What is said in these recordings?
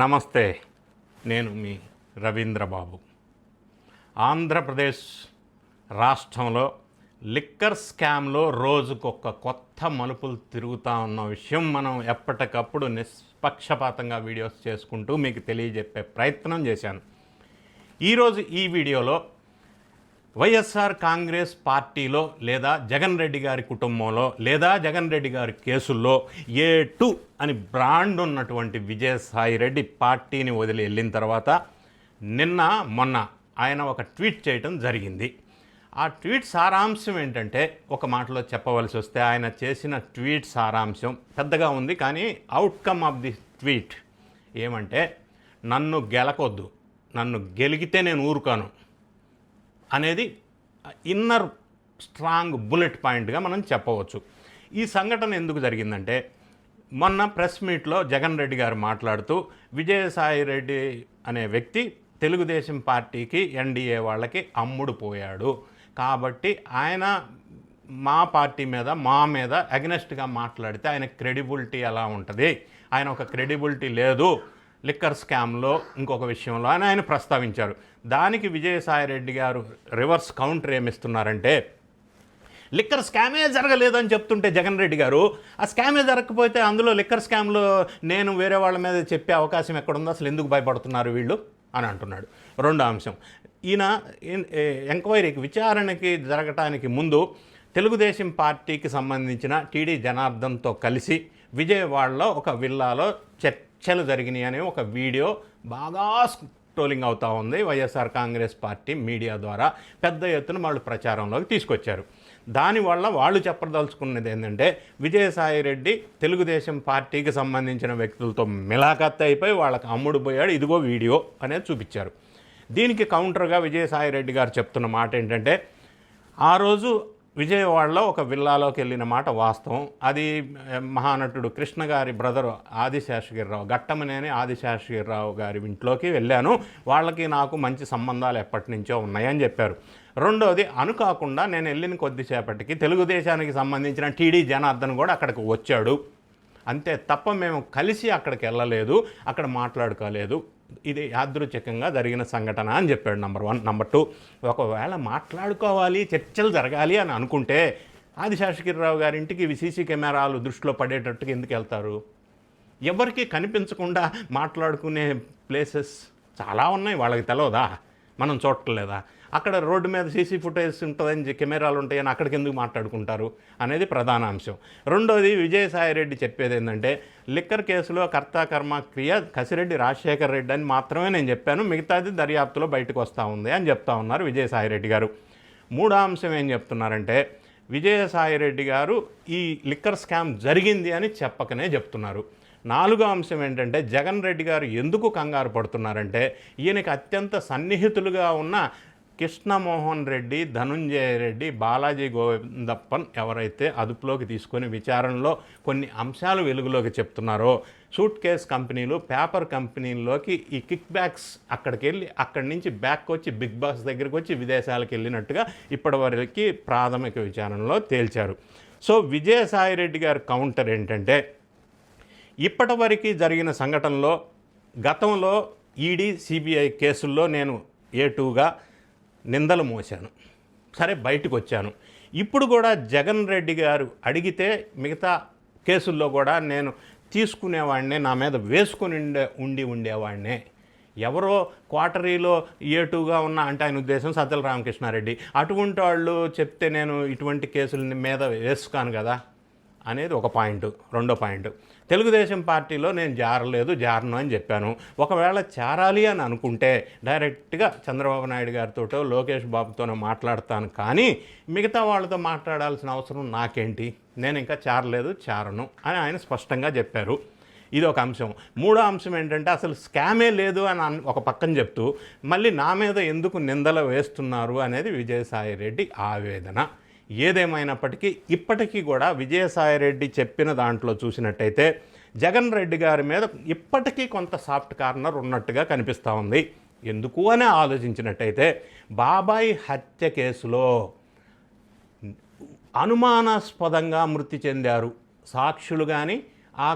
నమస్తే నేను మీ రవీంద్రబాబు. ఆంధ్రప్రదేశ్ రాష్ట్రంలో లిక్కర్ స్కామ్లో రోజుకొక కొత్త మలుపులు తిరుగుతూ ఉన్న విషయం మనం ఎప్పటికప్పుడు నిష్పక్షపాతంగా వీడియోస్ చేసుకుంటూ మీకు తెలియజెప్పే ప్రయత్నం చేశాను. ఈరోజు ఈ వీడియోలో వైఎస్ఆర్ కాంగ్రెస్ పార్టీలో లేదా జగన్ రెడ్డి గారి కుటుంబంలో లేదా జగన్ రెడ్డి గారి కేసుల్లో ఏ టూ అని బ్రాండ్ ఉన్నటువంటి విజయసాయి రెడ్డి పార్టీని వదిలి వెళ్ళిన తర్వాత నిన్న మొన్న ఆయన ఒక ట్వీట్ చేయటం జరిగింది. ఆ ట్వీట్ సారాంశం ఏంటంటే ఒక మాటలో చెప్పవలసి వస్తే ఆయన చేసిన ట్వీట్ సారాంశం పెద్దగా ఉంది కానీ అవుట్కమ్ ఆఫ్ ది ట్వీట్ ఏమంటే నన్ను గెలకొద్దు. నన్ను గెలిగితే నేను ఊరుకాను. అనేది ఇన్నర్ స్ట్రాంగ్ బుల్లెట్ పాయింట్గా మనం చెప్పవచ్చు. ఈ సంఘటన ఎందుకు జరిగిందంటే మొన్న ప్రెస్ మీట్లో జగన్ రెడ్డి గారు మాట్లాడుతూ విజయసాయి రెడ్డి అనే వ్యక్తి తెలుగుదేశం పార్టీకి ఎన్డీఏ వాళ్ళకి అమ్ముడు పోయాడు. కాబట్టి ఆయన మా పార్టీ మీద మా మీద అగనెస్ట్గా మాట్లాడితే ఆయన క్రెడిబిలిటీ ఎలా ఉంటుంది? ఆయన ఒక క్రెడిబిలిటీ లేదు. లిక్కర్ స్కామ్లో ఇంకొక విషయంలో అని ఆయన ప్రస్తావించారు. దానికి విజయసాయి రెడ్డి గారు రివర్స్ కౌంటర్ ఏమిస్తున్నారంటే లిక్కర్ స్కామే జరగలేదని చెప్తుంటే జగన్ రెడ్డి గారు ఆ స్కామే జరగకపోతే అందులో లిక్కర్ స్కామ్లో నేను వేరే వాళ్ళ మీద చెప్పే అవకాశం ఎక్కడుందో అసలు ఎందుకు భయపడుతున్నారు వీళ్ళు? అని అంటున్నాడు. రెండో అంశం ఈయన ఎంక్వైరీకి విచారణకి జరగటానికి ముందు తెలుగుదేశం పార్టీకి సంబంధించిన టీడీ జనార్దన్తో కలిసి విజయవాడలో ఒక విల్లాలో చర్చలు జరిగినాయి అనే ఒక వీడియో బాగా ట్రోలింగ్ అవుతూ ఉంది. వైఎస్ఆర్ కాంగ్రెస్ పార్టీ మీడియా ద్వారా పెద్ద ఎత్తున వాళ్ళు ప్రచారంలోకి తీసుకొచ్చారు. దానివల్ల వాళ్ళు చెప్పదలుచుకున్నది ఏంటంటే విజయసాయి రెడ్డి తెలుగుదేశం పార్టీకి సంబంధించిన వ్యక్తులతో మిలాఖత్ అయిపోయి వాళ్ళకి అమ్ముడు పోయాడు. ఇదిగో వీడియో అనేది చూపించారు. దీనికి కౌంటర్గా విజయసాయి రెడ్డి గారు చెప్తున్న మాట ఏంటంటే ఆ రోజు విజయవాడలో ఒక విల్లాలోకి వెళ్ళిన మాట వాస్తవం. అది మహానటుడు కృష్ణ గారి బ్రదరు ఆదిశేషగిరిరావు గట్టమనేని ఆదిశేషగిరిరావు గారి ఇంట్లోకి వెళ్ళాను. వాళ్ళకి నాకు మంచి సంబంధాలు ఎప్పటి నుంచో ఉన్నాయని చెప్పారు. రెండోది అనుకాకుండా నేను వెళ్ళిన కొద్దిసేపటికి తెలుగుదేశానికి సంబంధించిన టీడీ జనార్దన్ కూడా అక్కడికి వచ్చాడు. అంతే తప్ప మేము కలిసి అక్కడికి వెళ్ళలేదు అక్కడ మాట్లాడుకోలేదు. ఇది యాదృచ్ఛికంగా జరిగిన సంఘటన అని చెప్పాడు నంబర్ వన్ నంబర్ టూ ఒకవేళ మాట్లాడుకోవాలి చర్చలు జరగాలి అని అనుకుంటే ఆదిశాషగిరిరావు గారి ఇంటికి కెమెరాలు దృష్టిలో పడేటట్టుగా ఎందుకు వెళ్తారు? ఎవరికి కనిపించకుండా మాట్లాడుకునే ప్లేసెస్ చాలా ఉన్నాయి వాళ్ళకి తెలవదా? మనం చూడట్లేదా? అక్కడ రోడ్డు మీద సీసీ ఫుటేజ్ ఉంటుందని కెమెరాలు ఉంటాయని అక్కడికి ఎందుకు మాట్లాడుకుంటారు అనేది ప్రధాన అంశం. రెండోది విజయసాయి రెడ్డి చెప్పేది ఏంటంటే లిక్కర్ కేసులో కర్త కర్మ క్రియ కసిరెడ్డి రాజశేఖర్ రెడ్డి అని మాత్రమే నేను చెప్పాను. మిగతాది దర్యాప్తులో బయటకు వస్తూ ఉంది అని చెప్తా ఉన్నారు విజయసాయి రెడ్డి గారు. మూడో అంశం ఏం చెప్తున్నారంటే విజయసాయి రెడ్డి గారు ఈ లిక్కర్ స్కామ్ జరిగింది అని చెప్పకనే చెప్తున్నారు. నాలుగో అంశం ఏంటంటే జగన్ రెడ్డి గారు ఎందుకు కంగారు పడుతున్నారంటే ఈయనకి అత్యంత సన్నిహితులుగా ఉన్న కృష్ణమోహన్ రెడ్డి ధనుంజయ రెడ్డి బాలాజీ గోవిందప్పన్ ఎవరైతే అదుపులోకి తీసుకొని విచారణలో కొన్ని అంశాలు వెలుగులోకి చెప్తున్నారో సూట్ కేస్ కంపెనీలు పేపర్ కంపెనీల్లోకి ఈ కిక్ బ్యాక్స్ అక్కడికి వెళ్ళి అక్కడి నుంచి బ్యాక్ వచ్చి బిగ్ బాస్ దగ్గరికి వచ్చి విదేశాలకు వెళ్ళినట్టుగా ఇప్పటివరకు ప్రాథమిక విచారణలో తేల్చారు. సో విజయసాయి రెడ్డి గారి కౌంటర్ ఏంటంటే ఇప్పటివరకు జరిగిన సంఘటనలో గతంలో ఈడీ సిబిఐ కేసుల్లో నేను ఏ టూగా నిందలు మోశాను. సరే బయటకు వచ్చాను. ఇప్పుడు కూడా జగన్ రెడ్డి గారు అడిగితే మిగతా కేసుల్లో కూడా నేను తీసుకునేవాడినే నా మీద వేసుకుని ఉండే ఉండి ఉండేవాడినే. ఎవరో క్వార్టరీలో ఏటుగా ఉన్న అంటే ఆయన ఉద్దేశం సజ్జల రామకృష్ణారెడ్డి. అటువంటి వాళ్ళు చెప్తే నేను ఇటువంటి కేసుల మీద వేసుకాను కదా. అనేది ఒక పాయింట్ రెండో పాయింట్. తెలుగుదేశం పార్టీలో నేను జారలేదు జారను అని చెప్పాను. ఒకవేళ చేరాలి అని అనుకుంటే డైరెక్ట్గా చంద్రబాబు నాయుడు గారితోటో లోకేష్ బాబుతోనో మాట్లాడతాను. కానీ మిగతా వాళ్ళతో మాట్లాడాల్సిన అవసరం నాకేంటి? నేను ఇంకా చేరలేదు చేరను అని ఆయన స్పష్టంగా చెప్పారు. ఇది ఒక అంశం. మూడో అంశం ఏంటంటే అసలు స్కామే లేదు అని ఒక పక్కన చెప్తూ మళ్ళీ నా మీద ఎందుకు నిందలు వేస్తున్నారు అనేది విజయసాయి రెడ్డి ఆవేదన. ఏదేమైనప్పటికీ ఇప్పటికీ కూడా విజయసాయి రెడ్డి చెప్పిన దాంట్లో చూసినట్టయితే జగన్ రెడ్డి గారి మీద ఇప్పటికీ కొంత సాఫ్ట్ కార్నర్ ఉన్నట్టుగా కనిపిస్తూ ఉంది. ఎందుకు అని ఆలోచించినట్టయితే బాబాయ్ హత్య కేసులో అనుమానాస్పదంగా మృతి చెందారు. సాక్షులు కానీ ఆ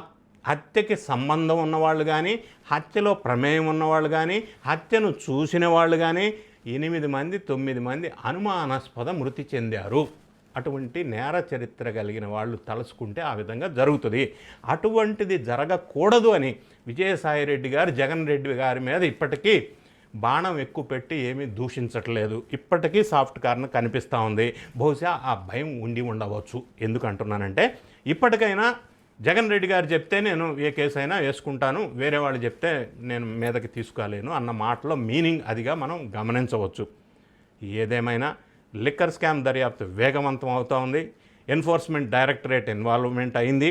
హత్యకి సంబంధం ఉన్నవాళ్ళు కానీ హత్యలో ప్రమేయం ఉన్నవాళ్ళు కానీ హత్యను చూసిన వాళ్ళు కానీ ఎనిమిది మంది తొమ్మిది మంది అనుమానాస్పద మృతి చెందారు. అటువంటి నేర చరిత్ర కలిగిన వాళ్ళు తలుచుకుంటే ఆ విధంగా జరుగుతుంది. అటువంటిది జరగకూడదు అని విజయసాయిరెడ్డి గారు జగన్ రెడ్డి గారి మీద ఇప్పటికీ బాణం ఎక్కువ పెట్టి ఏమీ దూషించట్లేదు. ఇప్పటికీ సాఫ్ట్ కార్నర్ కనిపిస్తూ ఉంది. బహుశా ఆ భయం ఉండి ఉండవచ్చు. ఎందుకంటున్నానంటే ఇప్పటికైనా జగన్ రెడ్డి గారు చెప్తే నేను ఏ కేసు అయినా వేసుకుంటాను వేరే వాళ్ళు చెప్తే నేను మీదకి తీసుకోలేను అన్న మాటలో మీనింగ్ అదిగా మనం గమనించవచ్చు. ఏదేమైనా లిక్కర్ స్కామ్ దర్యాప్తు వేగవంతం అవుతూ ఉంది. ఎన్ఫోర్స్మెంట్ డైరెక్టరేట్ ఇన్వాల్వ్మెంట్ అయింది.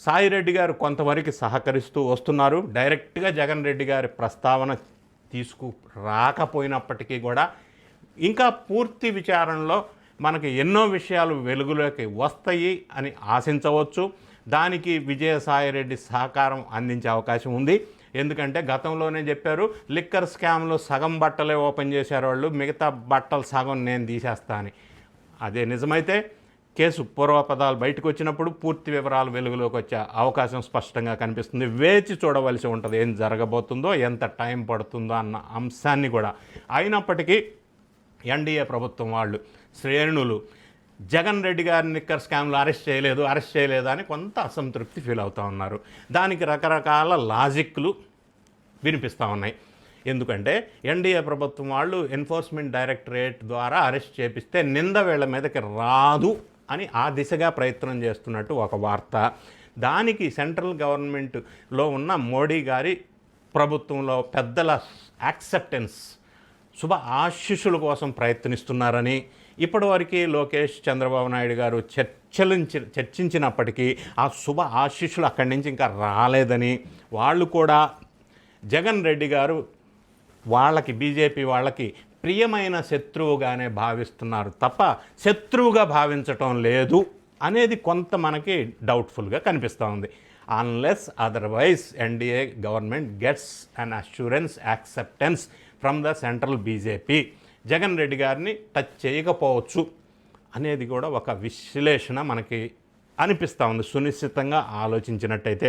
సాయి రెడ్డి గారు కొంతవరకు సహకరిస్తూ వస్తున్నారు. డైరెక్ట్గా జగన్ రెడ్డి గారి ప్రస్తావన తీసుకు రాకపోయినప్పటికీ కూడా ఇంకా పూర్తి విచారణలో మనకి ఎన్నో విషయాలు వెలుగులోకి వస్తాయి అని ఆశించవచ్చు. దానికి విజయసాయిరెడ్డి సహకారం అందించే అవకాశం ఉంది. ఎందుకంటే గతంలోనే చెప్పారు లిక్కర్ స్కామ్లో సగం బట్టలే ఓపెన్ చేశారు వాళ్ళు మిగతా బట్టలు సగం నేను తీసేస్తా అని. అదే నిజమైతే కేసు పూర్వపదాలు బయటకు వచ్చినప్పుడు పూర్తి వివరాలు వెలుగులోకి వచ్చే అవకాశం స్పష్టంగా కనిపిస్తుంది. వేచి చూడవలసి ఉంటుంది ఏం జరగబోతుందో ఎంత టైం పడుతుందో అన్న అంశాన్ని కూడా. అయినప్పటికీ ఎన్డీఏ ప్రభుత్వం వాళ్ళు శ్రేణులు జగన్ రెడ్డి గారి నిక్కర్ స్కామ్లో అరెస్ట్ చేయలేదు అరెస్ట్ చేయలేదు అని కొంత అసంతృప్తి ఫీల్ అవుతూ ఉన్నారు. దానికి రకరకాల లాజిక్లు వినిపిస్తూ ఉన్నాయి. ఎందుకంటే ఎన్డీఏ ప్రభుత్వం వాళ్ళు ఎన్ఫోర్స్మెంట్ డైరెక్టరేట్ ద్వారా అరెస్ట్ చేపిస్తే నింద వీళ్ళ మీదకి రాదు అని ఆ దిశగా ప్రయత్నం చేస్తున్నట్టు ఒక వార్త. దానికి సెంట్రల్ గవర్నమెంట్లో ఉన్న మోడీ గారి ప్రభుత్వంలో పెద్దల యాక్సెప్టెన్స్ శుభ ఆశీస్సుల కోసం ప్రయత్నిస్తున్నారని ఇప్పటివరకు లోకేష్ చంద్రబాబు నాయుడు గారు చర్చలించి చర్చించినప్పటికీ ఆ శుభ ఆశీస్సులు అక్కడి నుంచి ఇంకా రాలేదని వాళ్ళు కూడా జగన్ రెడ్డి గారు వాళ్ళకి బీజేపీ వాళ్ళకి ప్రియమైన శత్రువుగానే భావిస్తున్నారు తప్ప శత్రువుగా భావించటం లేదు అనేది కొంత మనకి డౌట్ఫుల్గా కనిపిస్తూ ఉంది. Unless otherwise NDA government gets an assurance acceptance from the central BJP Jagan Reddy గారిని టచ్ చేయకపోవచ్చు అనేది కూడా ఒక విశ్లేషణ మనకి అనిపిస్తూ ఉంది. సునిశ్చితంగా ఆలోచించినట్టయితే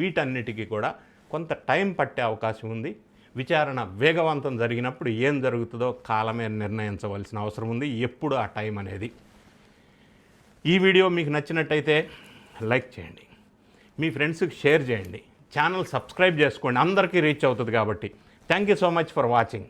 వీటన్నిటికీ కూడా కొంత టైం పట్టే అవకాశం ఉంది. విచారణ వేగవంతం జరిగినప్పుడు ఏం జరుగుతుందో కాలమే నిర్ణయించవలసిన అవసరం ఉంది. ఎప్పుడు ఆ టైం అనేది. ఈ వీడియో మీకు నచ్చినట్టయితే లైక్ చేయండి. మీ ఫ్రెండ్స్కి షేర్ చేయండి. ఛానల్ సబ్స్క్రైబ్ చేసుకోండి. అందరికీ రీచ్ అవుతుంది కాబట్టి. Thank you so much for watching.